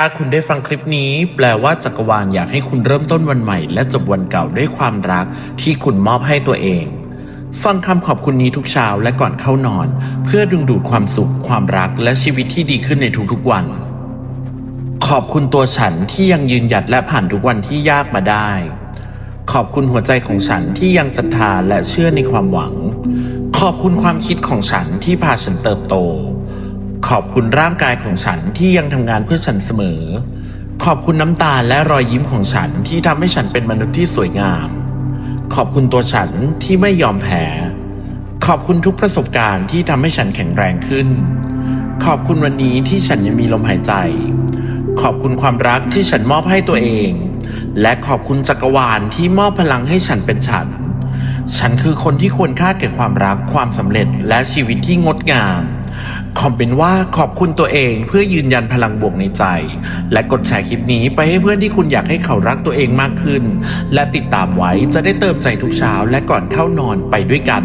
ถ้าคุณได้ฟังคลิปนี้ แปลว่าจักรวาลอยากให้คุณเริ่มต้นวันใหม่ และจบวันเก่าด้วยความรักที่คุณมอบให้ตัวเอง ฟังคำขอบคุณนี้ทุกเช้าและก่อนเข้านอน เพื่อดึงดูดความสุข ความรักและชีวิตที่ดีขึ้นในทุกๆวัน ขอบคุณตัวฉันที่ยังยืนหยัดและผ่านทุกวันที่ยากมาได้ ขอบคุณหัวใจของฉันที่ยังศรัทธาและเชื่อในความหวัง ขอบคุณความคิดของฉันที่พาฉันเติบโต ขอบคุณร่างกายของฉันที่ยังทำงานเพื่อฉันเสมอ ขอบคุณน้ำตาและรอยยิ้มของฉันที่ทำให้ฉันเป็นมนุษย์ที่สวยงาม ขอบคุณตัวฉันที่ไม่ยอมแพ้ ขอบคุณทุกประสบการณ์ที่ทำให้ฉันแข็งแรงขึ้น ขอบคุณวันนี้ที่ฉันยังมีลมหายใจ ขอบคุณความรักที่ฉันมอบให้ตัวเอง และขอบคุณจักรวาลที่มอบพลังให้ฉันเป็นฉัน ฉันคือคนที่ควรค่าแก่ความรักความสำเร็จและชีวิตที่งดงาม คอมเป็นว่าขอบคุณตัวเองเพื่อยืนยันพลังบวกในใจ และกดแชร์คลิปนี้ไปให้เพื่อนที่คุณอยากให้เขารักตัวเองมากขึ้น และติดตามไว้จะได้เติมใจทุกเช้าและก่อนเข้านอนไปด้วยกัน